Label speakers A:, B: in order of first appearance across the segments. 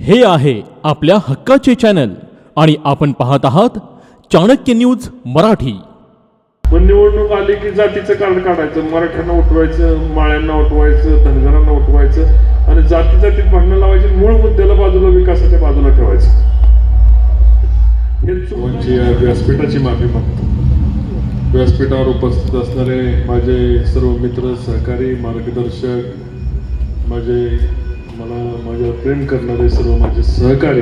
A: हे आहे आपल्या हक्काचे चॅनल आणि आपण पाहत आहात चाणक्य न्यूज मराठी.
B: पण निवडणूक आली की जातीचं कार्ड काढायचं मराठ्यांना उठवायचं माळ्यांना उठवायचं धनगरांना उठवायचं आणि जाती जातीत भांडणं लावायची मूळ मुद्द्याला बाजूला विकासाच्या बाजूला ठेवायचं. हे चुकांची व्यासपीठाची माफी मागतो? व्यासपीठावर उपस्थित असणारे माझे सर्व मित्र सहकारी मार्गदर्शक माझे मला माझ्या प्रेम करणारे सर्व माझे सहकारी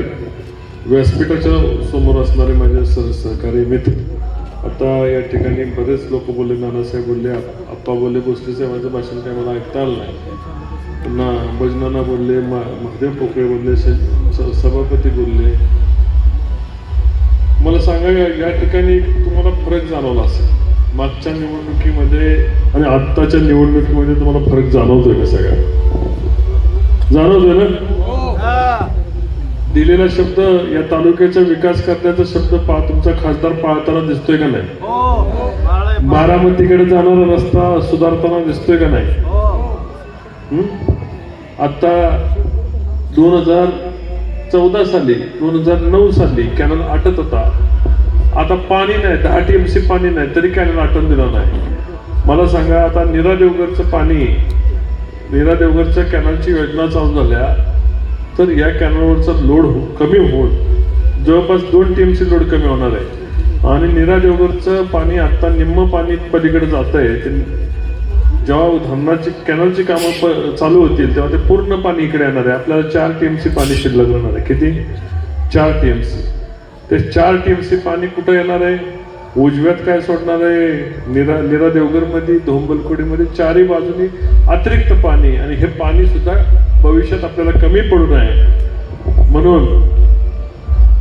B: व्यासपीठाच्या समोर असणारे माझे सर सहकारी मित्र. आता या ठिकाणी बरेच लोक बोलले नानासाहेब बोलले आप्पा बोलले भोसले साहेबांचं भाषण काय मला ऐकता आलं नाही. पुन्हा अंबजनाना बोलले मा महादेव पोकळे बोलले सभापती बोलले. मला सांगा या या ठिकाणी तुम्हाला फरक जाणवला असेल. मागच्या निवडणुकीमध्ये आणि आत्ताच्या निवडणुकीमध्ये तुम्हाला फरक जाणवतोय का सगळ्या जाणवतोय ना? दिलेला शब्द या तालुक्याचा विकास करण्याचा शब्द पा तुमचा खासदार पाळताना दिसतोय का नाही? बारामतीकडे जाणारा रस्ता सुधारताना दिसतोय का नाही? हं? आता दोन हजार चौदा साली दोन हजार नऊ साली कॅनल आटत होता. आता पाणी नाही दहा टी एम सी पाणी नाही तरी कॅनल आटून दिला नाही. मला सांगा आता नीरा देवगडचं पाणी नीरा देवगडच्या कॅनलची योजना चालू झाल्या तर या कॅनलवरचा लोड हो कमी होऊन जवळपास दोन टी लोड कमी होणार आहे. आणि नीरा देवगडचं पाणी आत्ता निम्म पाणी पलीकडे जात आहे. ते जेव्हा धरणाची कॅनलची कामं प- चालू होतील तेव्हा ते पूर्ण पाणी इकडे येणार आहे. आपल्याला चार टी एम सी पाणी शिल्लक राहणार आहे. किती? चार टी एम सी ते चार टीएमसी पाणी कुठं येणार आहे? उजव्यात काय सोडणार आहे? निरा निरा देवगरमध्ये धोंबलकोडीमध्ये चारही बाजूनी अतिरिक्त पाणी. आणि हे पाणी सुद्धा भविष्यात आपल्याला कमी पडू नये. म्हणून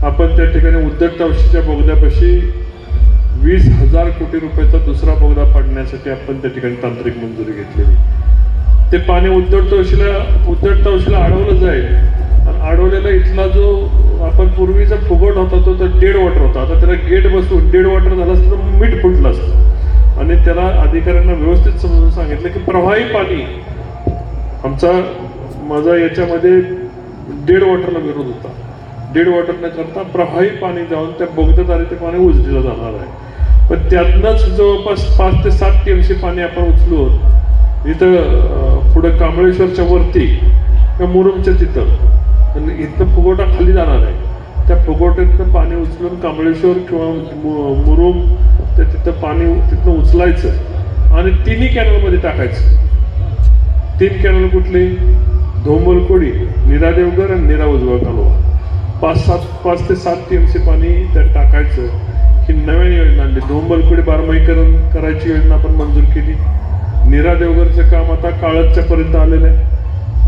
B: आपण त्या ठिकाणी उद्योग तावशीच्या बोगद्यापाशी वीस हजार कोटी रुपयाचा दुसरा बोगदा पाडण्यासाठी आपण त्या ठिकाणी तांत्रिक मंजुरी घेतलेली. ते पाणी उद्धट तवशीला उद्धट तवशीला अडवलं जाईल. आणि अडवलेला इथला जो आपण पूर्वीचा फुगट होता तो तर डेड वॉटर होता. आता त्याला गेट बसून डेड वॉटर झालं असतं तर मीठ फुटलं असतं. आणि त्याला अधिकाऱ्यांना व्यवस्थित समजून सांगितलं की प्रवाही पाणी आमचा माझा याच्यामध्ये डेड वॉटरला विरोध होता. डेड वॉटर न करता प्रवाही पाणी जाऊन त्या बोगद्याद्वारे ते पाणी उजडलं जाणार आहे. पण त्यातनंच जवळपास पाच ते सात टीएमसी पाणी आपण उचलू इथं पुढं कांबळेश्वरच्या वरती किंवा मुरुमच्या तिथं आणि इथं फुगोटा खाली जाणार आहे. त्या फुगोट्यातनं पाणी उचलून कांबळेश्वर किंवा मुरुम ते तिथं पाणी तिथनं उचलायचं आणि तिन्ही कॅनलमध्ये टाकायचं. तीन कॅनल कुठली? धोंबलकोडी निरा देवगर आणि निरा उजवा कालवा. पाच सात पाच ते सात टी एम सी पाणी त्यात टाकायचं. ही नवीन योजना आणली. धोंबलकोडी बारमाहीकरण करायची योजना आपण मंजूर केली. निरा देवगरचं काम आता काळतच्या पर्यंत आलेलं आहे.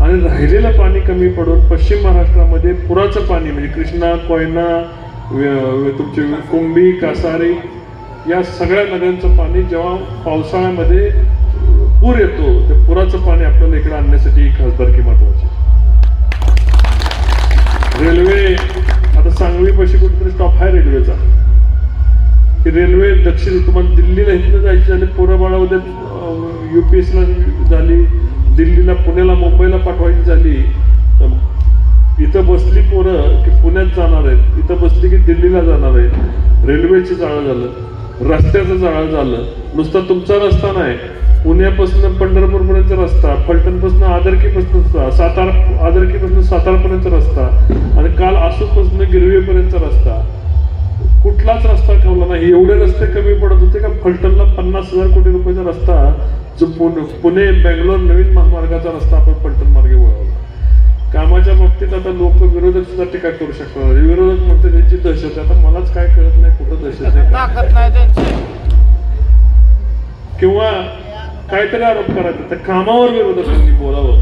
B: आणि राहिलेलं पाणी कमी पडून पश्चिम महाराष्ट्रामध्ये पुराचं पाणी म्हणजे कृष्णा कोयना तुमचे कुंभी कासारी या सगळ्या नद्यांचं पाणी जेव्हा पावसाळ्यामध्ये पूर येतो ते पुराचं पाणी आपल्याला इकडे आणण्यासाठी ही खासदारकी महत्वाची रेल्वे आता सांगली पाशी कुठेतरी स्टॉप आहे रेल्वेचा. की रेल्वे दक्षिण तुम्हाला दिल्लीला इथनं जायची झाली पोरं युपीएसला झाली दिल्लीला पुण्याला मुंबईला पाठवायची झाली इथं बसली पोरं की पुण्यात जाणार आहेत. इथं बसली की दिल्लीला जाणार आहेत. रेल्वेचं जाळं झालं रस्त्याचं जाळं झालं. नुसता तुमचा रस्ता नाही. पुण्यापासून पंढरपूरपर्यंत रस्ता फलटणपासून आदरकीपासून रस्ता सातारा आदरकीपासून सातारापर्यंत रस्ता आणि काल आसूपासून गिरवीपर्यंत रस्ता. कुठलाच रस्ता ठेवला नाही. एवढे रस्ते कमी पडत होते का फलटणला पन्नास हजार कोटी रुपयाचा रस्ता जो पुणे पुणे बेंगलोर नवीन महामार्गाचा रस्ता आपण फलटण मार्गे वळवला. कामाच्या बाबतीत आता लोक विरोधक सुद्धा टीका करू शकतात. विरोधक म्हणते त्यांची दहशत आहे. आता मलाच काय कळत नाही कुठं दहशत आहे किंवा काहीतरी आरोप करायचा. त्या कामावर विरोधकांनी बोलावं.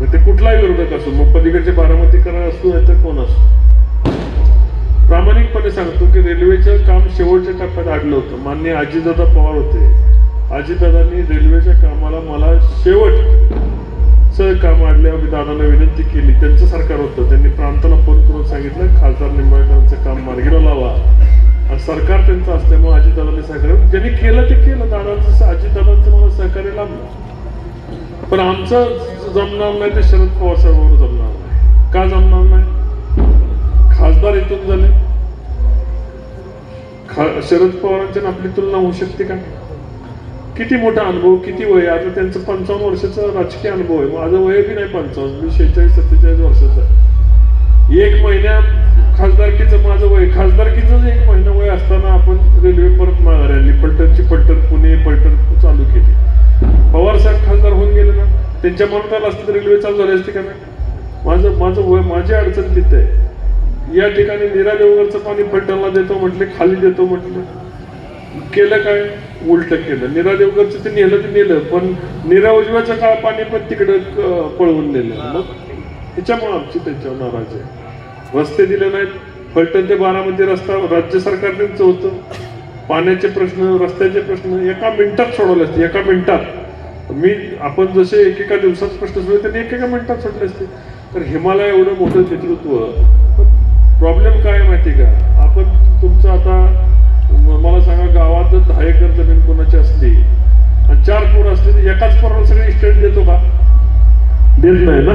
B: मग ते कुठलाही विरोधक असो मग पलीकडचे बारामतीकर असो नाही तर कोण असो. प्रामाणिकपणे सांगतो की रेल्वेचं काम शेवटच्या टप्प्यात आणलं होतं. मान्य अजितदादा पवार होते. अजितदादांनी रेल्वेच्या कामाला मला शेवट च काम आणल्यावर मी दादांना विनंती केली. त्यांचं सरकार होतं. त्यांनी प्रांताला फोन करून सांगितलं खासदार निंबाळकरांचं काम मार्गीला लावा. आणि सरकार त्यांचं असल्यामुळे अजितदादांनी सहकार्य ज्यांनी केलं ते केलं. दादांचं अजितदादांचं मला सहकार्य लाभलं. पण आमचं जमणार नाही ते शरद पवार साहेबांवर जमणार नाही. का जमणार नाही? खासदार इथून झाले. खा शरद पवारांच्या आपली तुलना होऊ शकते का? किती मोठा अनुभव किती वय आहे? आता त्यांचं पंचावन्न वर्षाचा राजकीय अनुभव आहे. माझं वय बी नाही पंचावन्न मी शेहेचाळीस सत्तेचाळीस वर्षाचा आहे. एक महिन्या खासदारकीचं माझं वय खासदारकीचं एक महिना वय असताना आपण रेल्वे परत माघारी आली. पलटणची पलटण पुणे पलटण चालू केली. पवार साहेब खासदार होऊन गेले ना त्यांच्या मनात आलं असतं तर रेल्वे चालू झाली असते का नाही? माझं माझं वय माझी अडचण तिथे आहे. या ठिकाणी नीरा देवगरचं पाणी फलटणला देतो म्हटले खाली देतो म्हटलं. केलं काय? उलट केलं. निरा देवगडचं ते नेलं ते नेलं पण निरा उजव्याचं काळ पाणी पण तिकडं पळवून नेलं. मग ह्याच्यामुळे आमची त्यांच्यावर नाराज आहे. रस्ते दिले नाहीत. फलटण ते बारामती रस्ता राज्य सरकारनेच होतं पाण्याचे प्रश्न रस्त्याचे प्रश्न एका मिनिटात सोडवले असते एका मिनिटात. मी आपण जसे एकेका दिवसात प्रश्न सोडले त्यांनी एकेका मिनिटात सोडले असते. तर हिमालय एवढं मोठं नेतृत्व प्रॉब्लेम काय आहे माहिती का? आपण तुमचं आता मला सांगा गावात जर दहा एकर जमीन कोणाची असली? आणि चार पोर असली तर एकाच पोराला सगळे इस्टेट देतो का? देत नाही ना?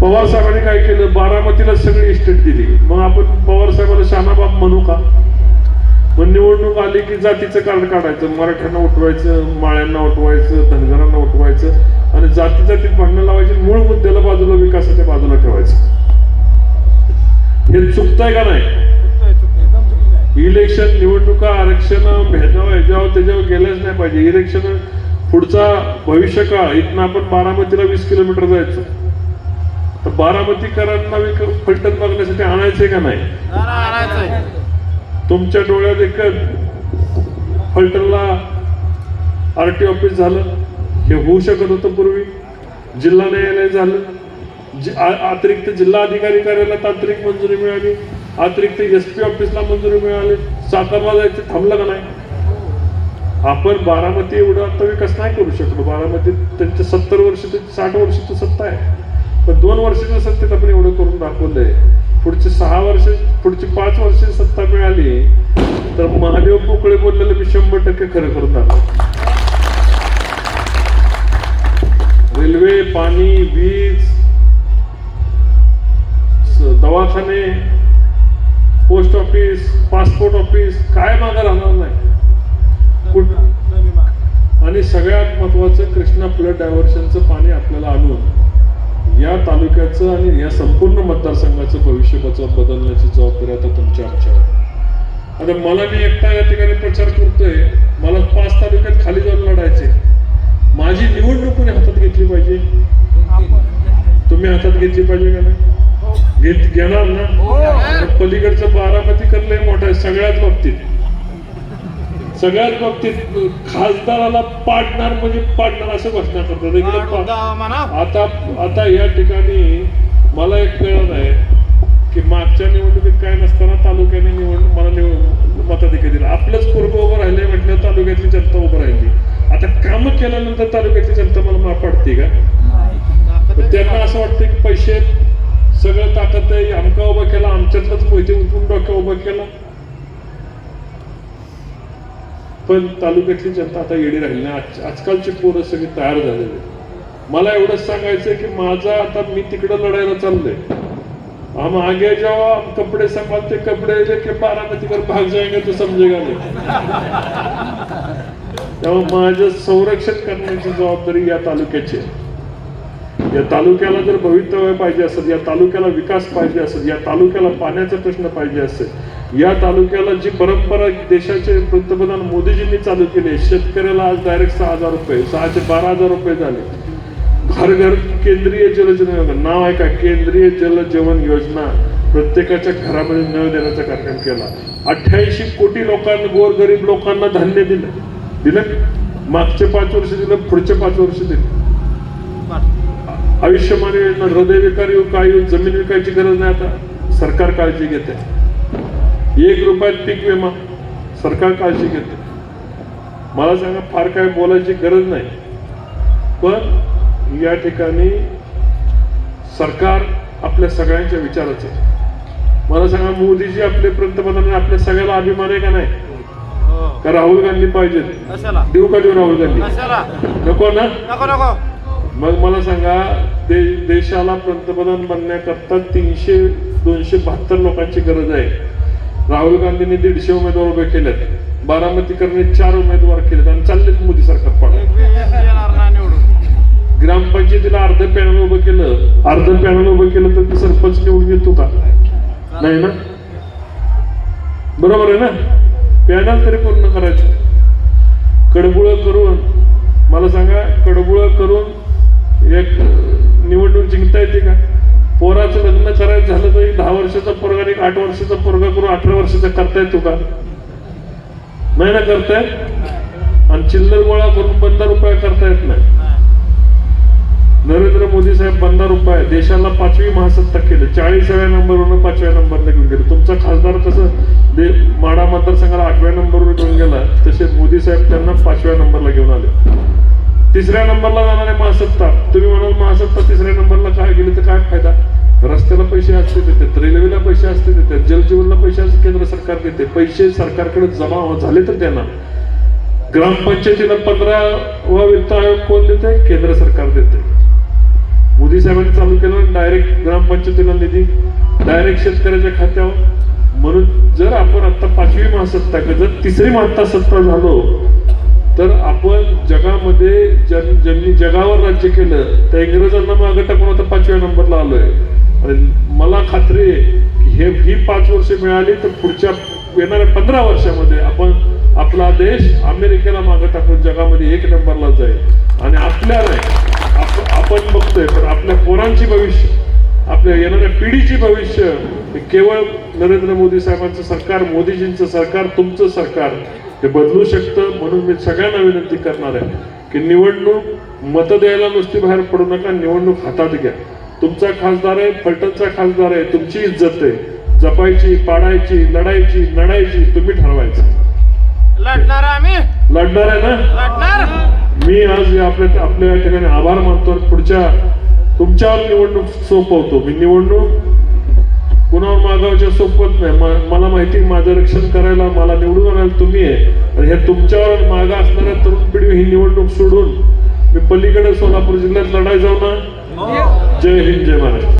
B: पवार साहेबांनी काय केलं? बारामतीला सगळी इस्टेट दिली. मग आपण पवार साहेबांना शानाबाब म्हणू का? मग निवडणूक आली की जातीचं कार्ड काढायचं मराठ्यांना उठवायचं माळ्यांना उठवायचं धनगरांना उठवायचं आणि जाती जातीत भांडणं लावायची मूळ मुद्द्याला बाजूला विकासाच्या बाजूला ठेवायचं. हे चुकतंय का नाही? इलेक्शन निवडणुका आरक्षण भेदभाव ह्याच्यावर त्याच्यावर गेल्याच नाही पाहिजे. इलेक्शन पुढचा भविष्यकाळ इथनं आपण बारामतीला वीस किलोमीटर जायचं. तर बारामतीकरांना विक- फलटण मागण्यासाठी आणायचंय का नाही? तुमच्या डोळ्यात एक फलटणला आर टी ऑफिस झालं. हे होऊ शकत होतं पूर्वी. जिल्हा न्यायालय झालं. अतिरिक्त जिल्हा अधिकारी कार्यालयात तांत्रिक मंजुरी मिळाली. अतिरिक्त एस पी ऑफिसला मंजुरी मिळाली. सातारला जायचं थांबलं का नाही? आपण बारामती एवढं आता विकास नाही करू शकलो. बारामतीत त्यांचे सत्तर वर्ष ते साठ वर्षाची सत्ता आहे. पण दोन वर्षाच्या सत्तेत आपण एवढं करून दाखवलंय. पुढचे सहा वर्ष पुढची पाच वर्ष सत्ता मिळाली तर महादेव पोकळे बोललेलं मी शंभर टक्के खरं करून दाखव रेल्वे पाणी वीज दवाखाने पोस्ट ऑफिस पासपोर्ट ऑफिस काय मागं राहणार नाही. आणि सगळ्यात महत्वाचं कृष्णा फ्लड डायव्हर्शनचं पाणी आपल्याला आणून या तालुक्याचं आणि या संपूर्ण मतदारसंघाचं भविष्य बच- बदलण्याची जबाबदारी आता तुमच्या आमच्यावर आता मला मी एकटा या ठिकाणी प्रचार करतोय. मला पाच तालुक्यात खाली जाऊन लढायचे माझी निवडणूक कोणी हातात घेतली पाहिजे? तुम्ही हातात घेतली पाहिजे का नाही? घेत घेणार ना? मग पलीकडचं बारामती करलंय मोठं आहे सगळ्याच बाबतीत. सगळ्याच बाबतीत खासदाराला पाडणार म्हणजे पाडणार असं घोषणा करतात. इकडे आता आता या ठिकाणी मला एक कळत आहे की मागच्या निवडणुकीत काय नसताना तालुक्याने निवडणूक मला निवड मताधिकारी दिला. आपलंच पूर्व उभं राहिले म्हटलं तालुक्यातली जनता उभं राहिली. आता कामं केल्यानंतर तालुक्यातली जनता मला माफ पडते का? त्यांना असं वाटतं की पैसे सगळं ताकद आहे. आमका उभा केला आमच्यातलाच मोहिते उठून डोक्या उभा केला. पण तालुक्यातली जनता आता येडी राहिली नाही. आज- आजकालची पोरं सगळी तयार झालेली मला एवढंच सांगायचं की माझा आता मी तिकडं लढायला चाललोय. हम आगे जाओ हम कपडे संभालते कपडे लेके बारामती कर भाग जाएंगे तो समजेगा नाही. तेव्हा माझं संरक्षण करण्याची जबाबदारी या तालुक्याची आहे. या तालुक्याला जर भवितव्य पाहिजे असेल या तालुक्याला विकास पाहिजे असेल या तालुक्याला पाण्याचा प्रश्न पाहिजे असेल या तालुक्याला जी परंपरा देशाचे पंतप्रधान मोदीजींनी चालू केली शेतकऱ्याला आज डायरेक्ट सहा हजार रुपये सहाशे बारा हजार रुपये झाले. घर घर केंद्रीय जलजन योजना नाव आहे का केंद्रीय जल जीवन योजना प्रत्येकाच्या घरामध्ये नळ देण्याचा कार्यक्रम केला. अठ्ठ्याऐंशी कोटी लोकांना गोरगरीब लोकांना धान्य दिलं. दिलं. मागचे पाच वर्ष दिलं पुढचे पाच वर्ष दिलं. आयुष्यमान योजना हृदय विकार येऊ जमीन विकायची गरज नाही आता. सरकार काळजी घेते. एक रुपयात पीक विमा सरकार काळजी घेते. मला सांगा फार काय बोलायची गरज नाही. पण या ठिकाणी सरकार आपल्या सगळ्यांच्या विचाराचं आहे. मला सांगा मोदीजी आपले पंतप्रधान आपल्या सगळ्याला अभिमान आहे का नाही? का राहुल गांधी पाहिजेत? देऊ का देऊ राहुल गांधी? नको ना?
C: नको नको.
B: मग मला सांगा दे देशाला पंतप्रधान बनण्याकरता तीनशे दोनशे बहात्तर लोकांची गरज आहे. राहुल गांधींनी दीडशे उमेदवार उभे केलेत. बारामतीकरने चार उमेदवार केलेत आणि चाललेत मोदी सरकार ग्रामपंचायतीला अर्ध पॅनल उभं केलं. अर्ध पॅनल उभं केलं तर ते सरपंच निवडून येतो का? नाही ना? बरोबर आहे ना? पॅनल तरी पूर्ण करायचं. कडबुळ करून मला सांगा कडबुळ करून एक निवडणूक जिंकता येते का? पोराचं लग्न करायचं झालं तर एक दहा वर्षाचा पोरगा आणि एक आठ वर्षाचा पोरगा करून अठरा वर्षाचा करता येतो का? नाही ना करताय आणि चिल्लर गोळा करून बंद रुपये करता येत नाही. नरेंद्र मोदी साहेब बंदा रुपये. देशाला पाचवी महासत्ता केलं. चाळीसाव्या नंबरवरून पाचव्या नंबरला घेऊन गेलं. तुमचा खासदार कसं? दे माडा मतदारसंघाला आठव्या नंबरवर घेऊन गेला. तसे मोदी साहेब त्यांना पाचव्या नंबरला घेऊन आले. तिसऱ्या नंबरला जाणारे महासत्ता. तुम्ही म्हणाल महासत्ता तिसऱ्या नंबरला काय गेली तर काय फायदा? रस्त्याला पैसे असते देतात रेल्वेला पैसे असते देतात जलजीवनला पैसे असते केंद्र सरकार देते. पैसे सरकारकडे जमा झाले तर त्यांना ग्रामपंचायतीला पंधरा वा वित्त आयोग कोण देते केंद्र सरकार देते. मोदी साहेबांनी चालू केलं डायरेक्ट ग्रामपंचायतीला निधी. डायरेक्ट शेतकऱ्याच्या खात्यावर. म्हणून जर आपण आता पाचवी महासत्ता जर तिसरी महासत्ता झालो तर आपण जगामध्ये ज्यां- ज्यांनी जगावर राज्य केलं त्या इंग्रजांना मागं टाकून आता पाचव्या नंबरला आलोय. आणि मला खात्री आहे की हे ही पाच वर्ष मिळाली तर पुढच्या येणाऱ्या पंधरा वर्षामध्ये आपण आपला देश अमेरिकेला मागं टाकून जगामध्ये एक नंबरला जाईल. आणि आपल्या आप- आपण बघतोय पण आपल्या पोरांची भविष्य आपल्या येणाऱ्या पिढीची भविष्य केवळ नरेंद्र मोदी साहेबांचं सरकार मोदीजींचं सरकार तुमचं सरकार हे बदलू शकतं म्हणून मी सगळ्यांना विनंती करणार आहे की निवडणूक मत द्यायला नुसती बाहेर पडू नका निवडणूक हातात घ्या. तुमचा खासदार आहे फलटणचा खासदार आहे तुमची इज्जत आहे. जपायची पाडायची लढायची लढायची तुम्ही ठरवायचं.
C: लढणार आम्ही.
B: लढणार आहे ना?
C: लढणार.
B: मी आज आपल्या आपल्या या ठिकाणी आभार मानतो पुढच्या तुमच्यावर निवडणूक सोपवतो. मी निवडणूक कुणावर मागावच्या सोपवत नाही. मला माहिती माझं रक्षण करायला मला निवडून आणायला तुम्ही आहे. आणि हे तुमच्यावर मागा असणाऱ्या तरुण पिढी ही निवडणूक सोडून मी पलीकडे सोलापूर जिल्ह्यात लढाई जाऊ ना? जय हिंद जय Maharashtra.